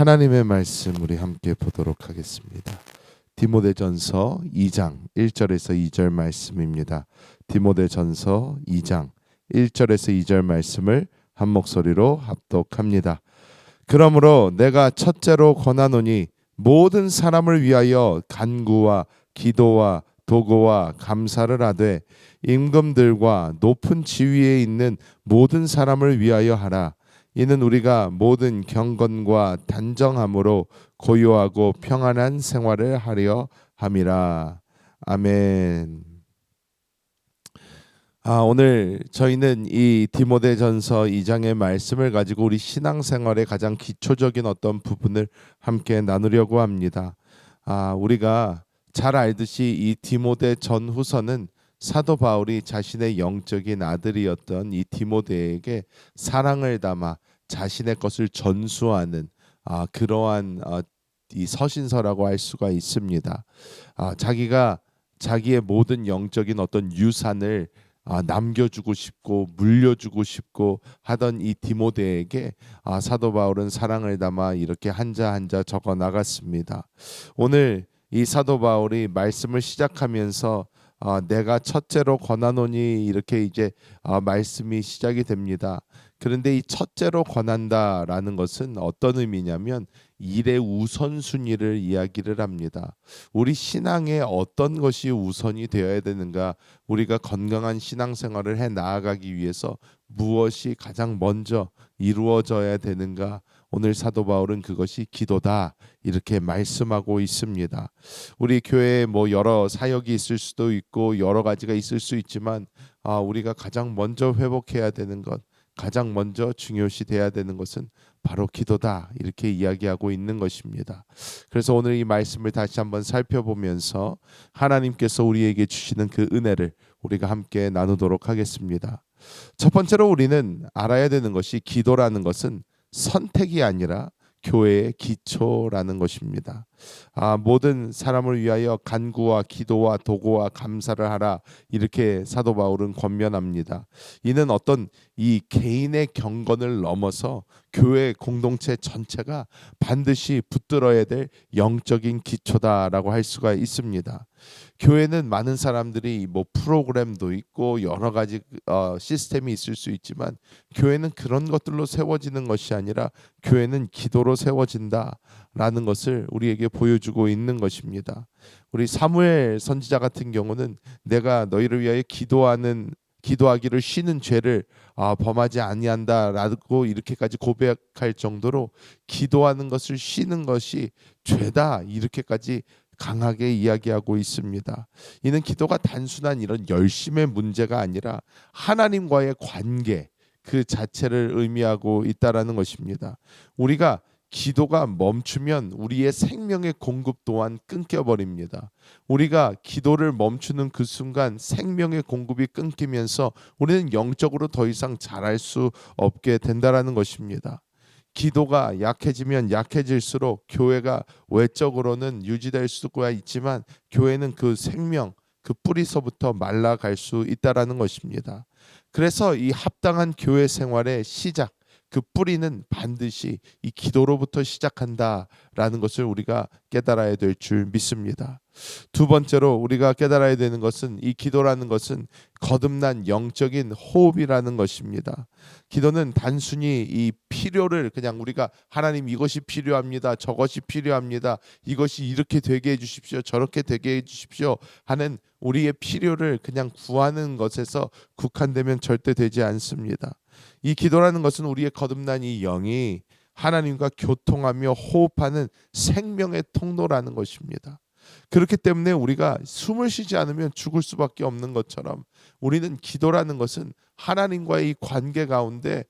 하나님의 말씀 우리 함께 보도록 하겠습니다. 디모데전서 2장 1절에서 2절 말씀입니다. 디모데전서 2장 1절에서 2절 말씀을 한 목소리로 합독합니다. 그러므로 내가 첫째로 권하노니 모든 사람을 위하여 간구와 기도와 도고와 감사를 하되 임금들과 높은 지위에 있는 모든 사람을 위하여 하라. 이는 우리가 모든 경건과 단정함으로 고요하고 평안한 생활을 하려 함이라. 아멘. 아, 오늘 저희는 이 디모데전서 2장의 말씀을 가지고 우리 신앙생활의 가장 기초적인 어떤 부분을 함께 나누려고 합니다. 아, 우리가 잘 알듯이 이 디모데 전후서는 사도 바울이 자신의 영적인 아들이었던 이 디모데에게 사랑을 담아 자신의 것을 전수하는 아, 그러한 어, 이 서신서라고 할 수가 있습니다. 아, 자기가 자기의 모든 영적인 어떤 유산을 아, 남겨주고 싶고 물려주고 싶고 하던 이 디모데에게 아, 사도 바울은 사랑을 담아 이렇게 한자 한자 적어 나갔습니다. 오늘 이 사도 바울이 말씀을 시작하면서 아, 내가 첫째로 권하노니 이렇게 이제 아, 말씀이 시작이 됩니다. 그런데 이 첫째로 권한다라는 것은 어떤 의미냐면 일의 우선순위를 이야기를 합니다. 우리 신앙에 어떤 것이 우선이 되어야 되는가? 우리가 건강한 신앙생활을 해 나아가기 위해서 무엇이 가장 먼저 이루어져야 되는가? 오늘 사도 바울은 그것이 기도다 이렇게 말씀하고 있습니다. 우리 교회에 뭐 여러 사역이 있을 수도 있고 여러 가지가 있을 수 있지만 아 우리가 가장 먼저 회복해야 되는 것 가장 먼저 중요시 돼야 되는 것은 바로 기도다 이렇게 이야기하고 있는 것입니다. 그래서 오늘 이 말씀을 다시 한번 살펴보면서 하나님께서 우리에게 주시는 그 은혜를 우리가 함께 나누도록 하겠습니다. 첫 번째로 우리는 알아야 되는 것이 기도라는 것은 선택이 아니라 교회의 기초라는 것입니다. 아, 모든 사람을 위하여 간구와 기도와 도고와 감사를 하라 이렇게 사도 바울은 권면합니다. 이는 어떤 이 개인의 경건을 넘어서 교회 공동체 전체가 반드시 붙들어야 될 영적인 기초다라고 할 수가 있습니다. 교회는 많은 사람들이 뭐 프로그램도 있고 여러 가지 어, 시스템이 있을 수 있지만 교회는 그런 것들로 세워지는 것이 아니라 교회는 기도로 세워진다라는 것을 우리에게 보여주고 있는 것입니다. 우리 사무엘 선지자 같은 경우는 내가 너희를 위하여 기도하는 기도하기를 쉬는 죄를 아, 범하지 아니한다라고 이렇게까지 고백할 정도로 기도하는 것을 쉬는 것이 죄다 이렇게까지 강하게 이야기하고 있습니다. 이는 기도가 단순한 이런 열심의 문제가 아니라 하나님과의 관계 그 자체를 의미하고 있다라는 것입니다. 우리가 기도가 멈추면 우리의 생명의 공급 또한 끊겨 버립니다. 우리가 기도를 멈추는 그 순간 생명의 공급이 끊기면서 우리는 영적으로 더 이상 자랄 수 없게 된다라는 것입니다. 기도가 약해지면 약해질수록 교회가 외적으로는 유지될 수가 있지만 교회는 그 생명 그 뿌리서부터 말라갈 수 있다라는 것입니다. 그래서 이 합당한 교회 생활의 시작 그 뿌리는 반드시 이 기도로부터 시작한다라는 것을 우리가 깨달아야 될 줄 믿습니다. 두 번째로 우리가 깨달아야 되는 것은 이 기도라는 것은 거듭난 영적인 호흡이라는 것입니다. 기도는 단순히 이 필요를 그냥 우리가 하나님 이것이 필요합니다. 저것이 필요합니다. 이것이 이렇게 되게 해 주십시오. 저렇게 되게 해 주십시오. 하는 우리의 필요를 그냥 구하는 것에서 국한되면 절대 되지 않습니다. 이 기도라는 것은 우리의 거듭난 이 영이 하나님과 교통하며 호흡하는 생명의 통로라는 것입니다. 그렇기 때문에 우리가 숨을 쉬지 않으면 죽을 수밖에 없는 것처럼 우리는 기도라는 것은 하나님과의 이 관계 가운데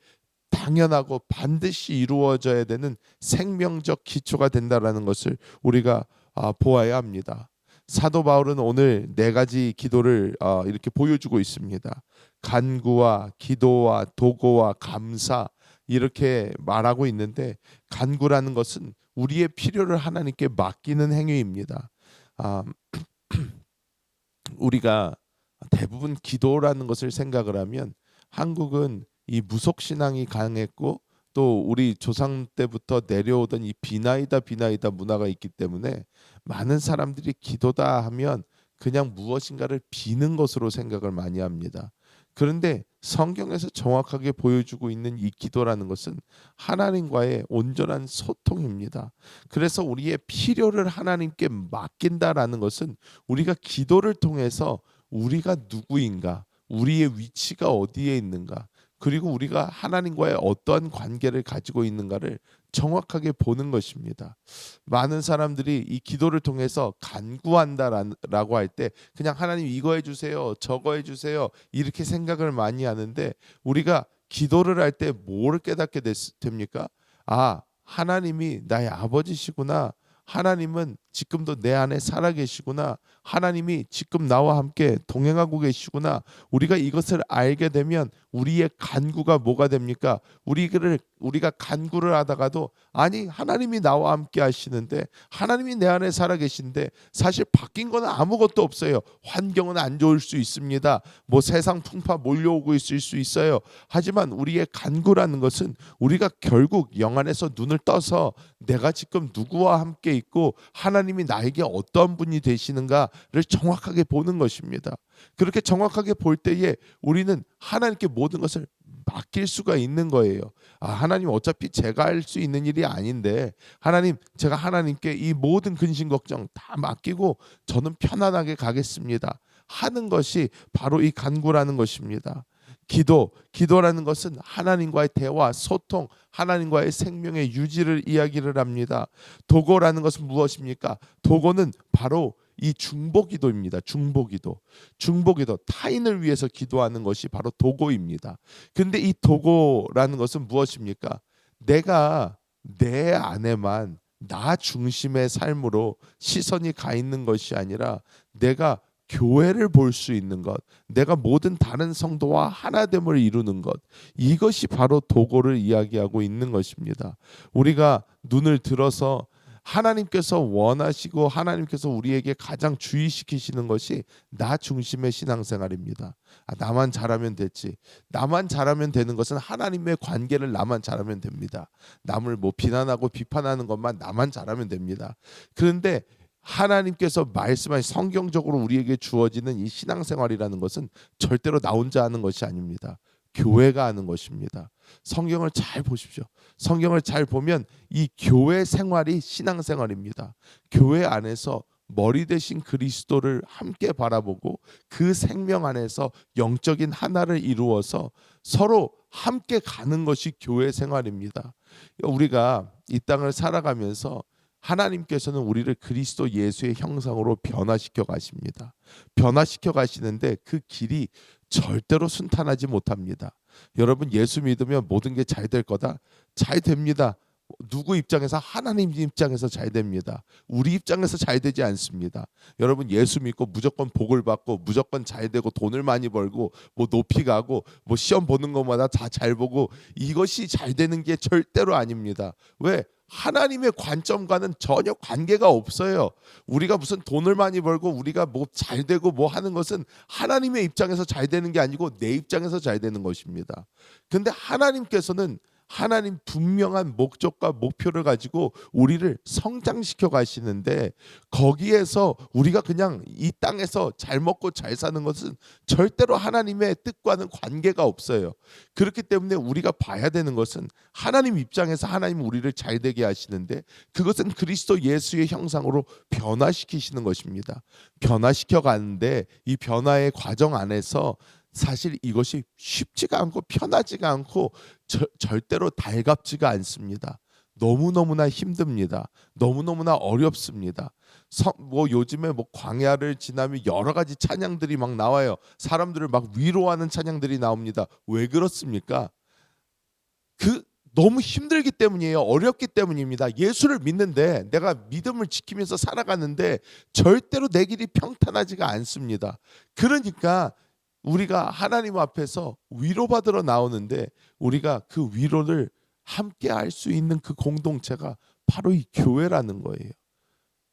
당연하고 반드시 이루어져야 되는 생명적 기초가 된다라는 것을 우리가 아, 보아야 합니다. 사도 바울은 오늘 네 가지 기도를 어, 이렇게 보여주고 있습니다. 간구와 기도와 도고와 감사 이렇게 말하고 있는데 간구라는 것은 우리의 필요를 하나님께 맡기는 행위입니다. 아, 우리가 대부분 기도라는 것을 생각을 하면 한국은 이 무속 신앙이 강했고 또 우리 조상 때부터 내려오던 이 비나이다 비나이다 문화가 있기 때문에 많은 사람들이 기도다 하면 그냥 무엇인가를 비는 것으로 생각을 많이 합니다. 그런데 성경에서 정확하게 보여주고 있는 이 기도라는 것은 하나님과의 온전한 소통입니다. 그래서 우리의 필요를 하나님께 맡긴다라는 것은 우리가 기도를 통해서 우리가 누구인가, 우리의 위치가 어디에 있는가, 그리고 우리가 하나님과의 어떠한 관계를 가지고 있는가를 정확하게 보는 것입니다. 많은 사람들이 이 기도를 통해서 간구한다라고 할 때 그냥 하나님 이거 해주세요, 저거 해주세요 이렇게 생각을 많이 하는데 우리가 기도를 할 때 뭘 깨닫게 됐, 됩니까? 아 하나님이 나의 아버지시구나. 하나님은 지금도 내 안에 살아계시구나. 하나님이 지금 나와 함께 동행하고 계시구나. 우리가 이것을 알게 되면 우리의 간구가 뭐가 됩니까? 우리를 우리가 간구를 하다가도 아니 하나님이 나와 함께 하시는데 하나님이 내 안에 살아 계신데 사실 바뀐 건 아무것도 없어요. 환경은 안 좋을 수 있습니다. 뭐 세상 풍파 몰려오고 있을 수 있어요. 하지만 우리의 간구라는 것은 우리가 결국 영 안에서 눈을 떠서 내가 지금 누구와 함께 있고 하나님이 나에게 어떤 분이 되시는가를 정확하게 보는 것입니다. 그렇게 정확하게 볼 때에 우리는 하나님께 모든 것을 맡길 수가 있는 거예요. 아, 하나님 어차피 제가 할 수 있는 일이 아닌데 하나님 제가 하나님께 이 모든 근심 걱정 다 맡기고 저는 편안하게 가겠습니다. 하는 것이 바로 이 간구라는 것입니다. 기도, 기도라는 것은 하나님과의 대화, 소통, 하나님과의 생명의 유지를 이야기를 합니다. 도고라는 것은 무엇입니까? 도고는 바로 이 중보기도입니다. 중보기도. 중보기도 타인을 위해서 기도하는 것이 바로 도고입니다. 근데 이 도고라는 것은 무엇입니까? 내가 내 안에만 나 중심의 삶으로 시선이 가 있는 것이 아니라 내가 교회를 볼 수 있는 것, 내가 모든 다른 성도와 하나됨을 이루는 것, 이것이 바로 도고를 이야기하고 있는 것입니다. 우리가 눈을 들어서 하나님께서 원하시고 하나님께서 우리에게 가장 주의시키시는 것이 나 중심의 신앙생활입니다. 아, 나만 잘하면 됐지. 나만 잘하면 되는 것은 하나님의 관계를 나만 잘하면 됩니다. 남을 뭐 비난하고 비판하는 것만 나만 잘하면 됩니다. 그런데 하나님께서 말씀하신 성경적으로 우리에게 주어지는 이 신앙생활이라는 것은 절대로 나 혼자 하는 것이 아닙니다. 교회가 하는 것입니다. 성경을 잘 보십시오. 성경을 잘 보면 이 교회 생활이 신앙생활입니다. 교회 안에서 머리 대신 그리스도를 함께 바라보고 그 생명 안에서 영적인 하나를 이루어서 서로 함께 가는 것이 교회 생활입니다. 우리가 이 땅을 살아가면서 하나님께서는 우리를 그리스도 예수의 형상으로 변화시켜 가십니다. 변화시켜 가시는데 그 길이 절대로 순탄하지 못합니다. 여러분 예수 믿으면 모든 게 잘 될 거다. 잘 됩니다. 누구 입장에서 하나님 입장에서 잘 됩니다. 우리 입장에서 잘 되지 않습니다. 여러분 예수 믿고 무조건 복을 받고 무조건 잘 되고 돈을 많이 벌고 뭐 높이 가고 뭐 시험 보는 것마다 다 잘 보고 이것이 잘 되는 게 절대로 아닙니다. 왜? 하나님의 관점과는 전혀 관계가 없어요. 우리가 무슨 돈을 많이 벌고 우리가 뭐 잘 되고 뭐 하는 것은 하나님의 입장에서 잘 되는 게 아니고 내 입장에서 잘 되는 것입니다. 근데 하나님께서는 하나님 분명한 목적과 목표를 가지고 우리를 성장시켜 가시는데 거기에서 우리가 그냥 이 땅에서 잘 먹고 잘 사는 것은 절대로 하나님의 뜻과는 관계가 없어요. 그렇기 때문에 우리가 봐야 되는 것은 하나님 입장에서 하나님 우리를 잘 되게 하시는데 그것은 그리스도 예수의 형상으로 변화시키시는 것입니다. 변화시켜 가는데 이 변화의 과정 안에서 사실 이것이 쉽지가 않고 편하지가 않고 저, 절대로 달갑지가 않습니다. 너무너무나 힘듭니다. 너무너무나 어렵습니다. 성, 뭐 요즘에 뭐 광야를 지나면 여러 가지 찬양들이 막 나와요. 사람들을 막 위로하는 찬양들이 나옵니다. 왜 그렇습니까? 그 너무 힘들기 때문이에요. 어렵기 때문입니다. 예수를 믿는데 내가 믿음을 지키면서 살아가는데 절대로 내 길이 평탄하지가 않습니다. 그러니까 우리가 하나님 앞에서 위로받으러 나오는데 우리가 그 위로를 함께 할 수 있는 그 공동체가 바로 이 교회라는 거예요.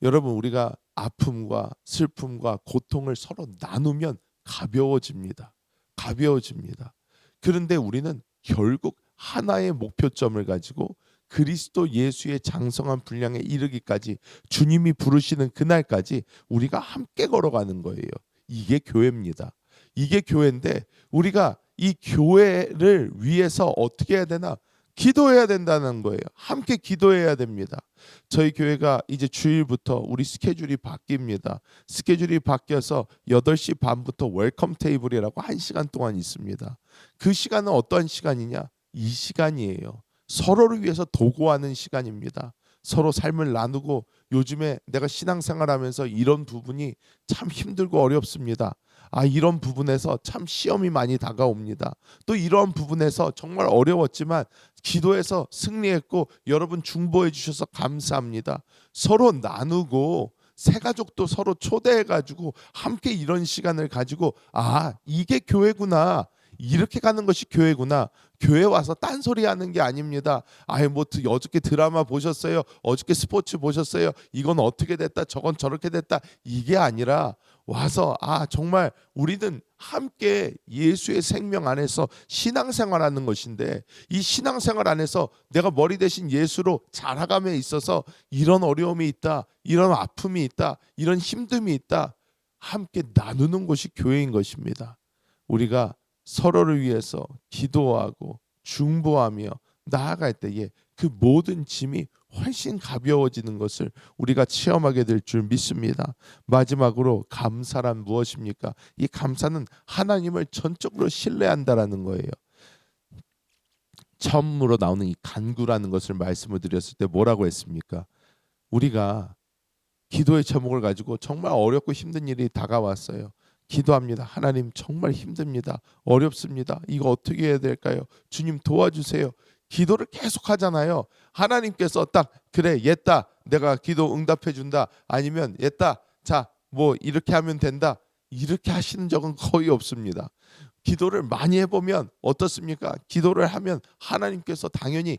여러분 우리가 아픔과 슬픔과 고통을 서로 나누면 가벼워집니다. 가벼워집니다. 그런데 우리는 결국 하나의 목표점을 가지고 그리스도 예수의 장성한 분량에 이르기까지 주님이 부르시는 그날까지 우리가 함께 걸어가는 거예요. 이게 교회입니다. 이게 교회인데 우리가 이 교회를 위해서 어떻게 해야 되나? 기도해야 된다는 거예요. 함께 기도해야 됩니다. 저희 교회가 이제 주일부터 우리 스케줄이 바뀝니다. 스케줄이 바뀌어서 8시 반부터 웰컴 테이블이라고 1시간 동안 있습니다. 그 시간은 어떠한 시간이냐? 이 시간이에요. 서로를 위해서 도구하는 시간입니다. 서로 삶을 나누고 요즘에 내가 신앙생활하면서 이런 부분이 참 힘들고 어렵습니다. 아 이런 부분에서 참 시험이 많이 다가옵니다. 또 이런 부분에서 정말 어려웠지만 기도해서 승리했고 여러분 중보해 주셔서 감사합니다. 서로 나누고 새 가족도 서로 초대해 가지고 함께 이런 시간을 가지고 아 이게 교회구나. 이렇게 가는 것이 교회구나. 교회 와서 딴소리 하는 게 아닙니다. 아예 뭐 드- 어저께 드라마 보셨어요? 어저께 스포츠 보셨어요? 이건 어떻게 됐다. 저건 저렇게 됐다. 이게 아니라 와서 아 정말 우리는 함께 예수의 생명 안에서 신앙생활하는 것인데 이 신앙생활 안에서 내가 머리 대신 예수로 자라감에 있어서 이런 어려움이 있다. 이런 아픔이 있다. 이런 힘듦이 있다. 함께 나누는 것이 교회인 것입니다. 우리가 서로를 위해서 기도하고 중보하며 나아갈 때에 그 모든 짐이 훨씬 가벼워지는 것을 우리가 체험하게 될 줄 믿습니다. 마지막으로 감사란 무엇입니까? 이 감사는 하나님을 전적으로 신뢰한다라는 거예요. 처음으로 나오는 이 간구라는 것을 말씀을 드렸을 때 뭐라고 했습니까? 우리가 기도의 제목을 가지고 정말 어렵고 힘든 일이 다가왔어요. 기도합니다. 하나님 정말 힘듭니다. 어렵습니다. 이거 어떻게 해야 될까요? 주님 도와주세요. 기도를 계속 하잖아요. 하나님께서 딱 그래 옛다 내가 기도 응답해 준다 아니면 옛다 자 뭐 이렇게 하면 된다 이렇게 하시는 적은 거의 없습니다. 기도를 많이 해보면 어떻습니까? 기도를 하면 하나님께서 당연히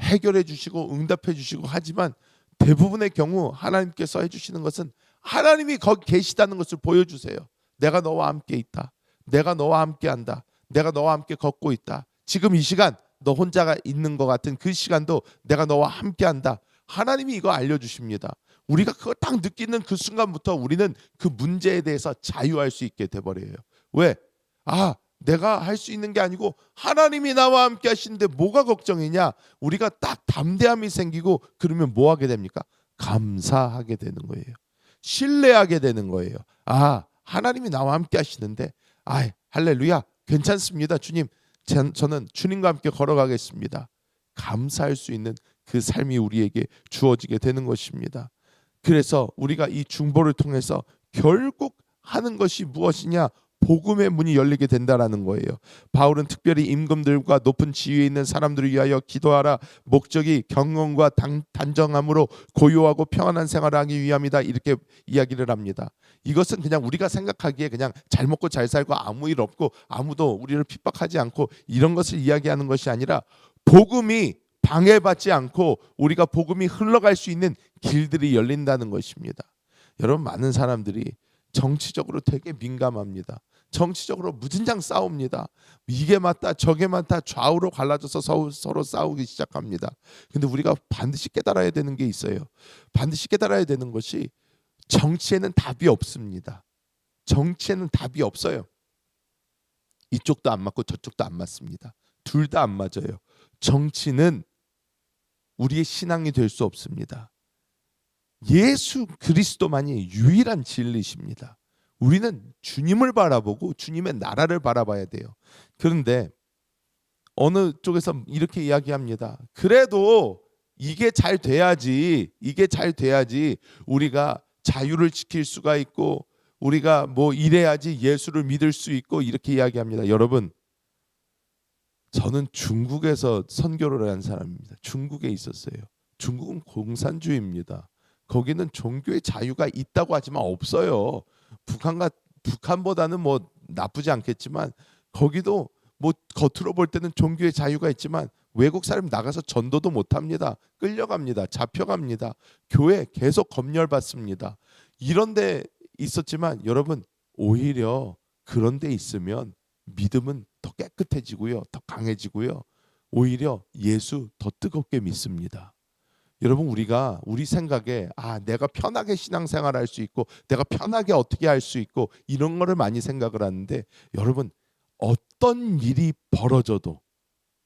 해결해 주시고 응답해 주시고 하지만 대부분의 경우 하나님께서 해주시는 것은 하나님이 거기 계시다는 것을 보여주세요. 내가 너와 함께 있다. 내가 너와 함께 한다. 내가 너와 함께 걷고 있다. 지금 이 시간 너 혼자가 있는 것 같은 그 시간도 내가 너와 함께 한다. 하나님이 이거 알려주십니다. 우리가 그걸 딱 느끼는 그 순간부터 우리는 그 문제에 대해서 자유할 수 있게 돼버려요. 왜? 아, 내가 할 수 있는 게 아니고 하나님이 나와 함께 하시는데 뭐가 걱정이냐? 우리가 딱 담대함이 생기고 그러면 뭐 하게 됩니까? 감사하게 되는 거예요. 신뢰하게 되는 거예요. 아, 하나님이 나와 함께 하시는데 아, 할렐루야. 괜찮습니다. 주님. 전- 저는 주님과 함께 걸어가겠습니다. 감사할 수 있는 그 삶이 우리에게 주어지게 되는 것입니다. 그래서 우리가 이 중보를 통해서 결국 하는 것이 무엇이냐? 복음의 문이 열리게 된다라는 거예요. 바울은 특별히 임금들과 높은 지위에 있는 사람들을 위하여 기도하라. 목적이 경건과 단, 단정함으로 고요하고 평안한 생활을 하기 위함이다. 이렇게 이야기를 합니다. 이것은 그냥 우리가 생각하기에 그냥 잘 먹고 잘 살고 아무 일 없고 아무도 우리를 핍박하지 않고 이런 것을 이야기하는 것이 아니라 복음이 방해받지 않고 우리가 복음이 흘러갈 수 있는 길들이 열린다는 것입니다. 여러분 많은 사람들이 정치적으로 되게 민감합니다. 정치적으로 무진장 싸웁니다. 이게 맞다 저게 맞다 좌우로 갈라져서 서로, 싸우기 시작합니다. 근데 우리가 반드시 깨달아야 되는 게 있어요. 반드시 깨달아야 되는 것이 정치에는 답이 없습니다. 정치에는 답이 없어요. 이쪽도 안 맞고 저쪽도 안 맞습니다. 둘 다 안 맞아요. 정치는 우리의 신앙이 될 수 없습니다. 예수 그리스도만이 유일한 진리십니다. 우리는 주님을 바라보고 주님의 나라를 바라봐야 돼요. 그런데 어느 쪽에서 이렇게 이야기합니다. 그래도 이게 잘 돼야지, 이게 잘 돼야지 우리가 자유를 지킬 수가 있고 우리가 뭐 이래야지 예수를 믿을 수 있고 이렇게 이야기합니다. 여러분, 저는 중국에서 선교를 한 사람입니다. 중국에 있었어요. 중국은 공산주의입니다. 거기는 종교의 자유가 있다고 하지만 없어요. 북한과 북한보다는 뭐 나쁘지 않겠지만 거기도 뭐 겉으로 볼 때는 종교의 자유가 있지만 외국 사람 나가서 전도도 못 합니다. 끌려갑니다. 잡혀갑니다. 교회 계속 검열받습니다. 이런 데 있었지만 여러분 오히려 그런 데 있으면 믿음은 더 깨끗해지고요. 더 강해지고요. 오히려 예수 더 뜨겁게 믿습니다. 여러분 우리가 우리 생각에 아 내가 편하게 신앙생활할 수 있고 내가 편하게 어떻게 할 수 있고 이런 거를 많이 생각을 하는데 여러분 어떤 일이 벌어져도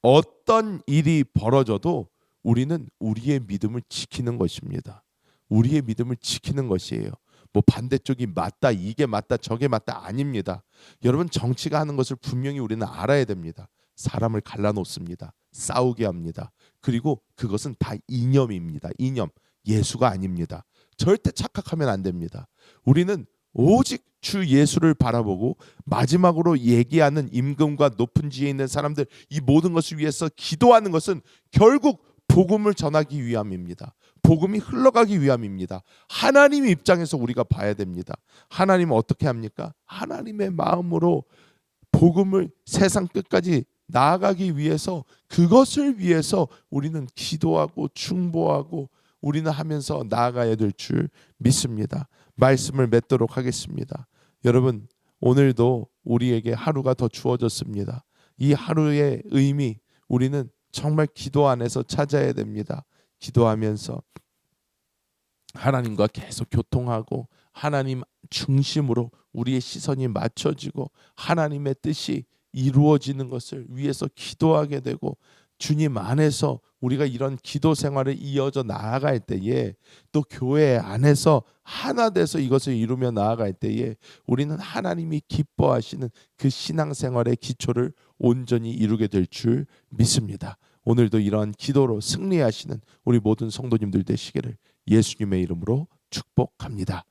어떤 일이 벌어져도 우리는 우리의 믿음을 지키는 것입니다. 우리의 믿음을 지키는 것이에요. 뭐 반대쪽이 맞다, 이게 맞다, 저게 맞다 아닙니다. 여러분 정치가 하는 것을 분명히 우리는 알아야 됩니다. 사람을 갈라놓습니다. 싸우게 합니다. 그리고 그것은 다 이념입니다. 이념. 예수가 아닙니다. 절대 착각하면 안 됩니다. 우리는 오직 주 예수를 바라보고 마지막으로 얘기하는 임금과 높은 지에 있는 사람들 이 모든 것을 위해서 기도하는 것은 결국 복음을 전하기 위함입니다. 복음이 흘러가기 위함입니다. 하나님 입장에서 우리가 봐야 됩니다. 하나님은 어떻게 합니까? 하나님의 마음으로 복음을 세상 끝까지 나아가기 위해서 그것을 위해서 우리는 기도하고 충보하고 우리는 하면서 나아가야 될 줄 믿습니다. 말씀을 맺도록 하겠습니다. 여러분 오늘도 우리에게 하루가 더 주어졌습니다. 이 하루의 의미 우리는 정말 기도 안에서 찾아야 됩니다. 기도하면서 하나님과 계속 교통하고 하나님 중심으로 우리의 시선이 맞춰지고 하나님의 뜻이 이루어지는 것을 위해서 기도하게 되고 주님 안에서 우리가 이런 기도 생활을 이어져 나아갈 때에 또 교회 안에서 하나 돼서 이것을 이루며 나아갈 때에 우리는 하나님이 기뻐하시는 그 신앙 생활의 기초를 온전히 이루게 될 줄 믿습니다. 오늘도 이러한 기도로 승리하시는 우리 모든 성도님들 되시기를 예수님의 이름으로 축복합니다.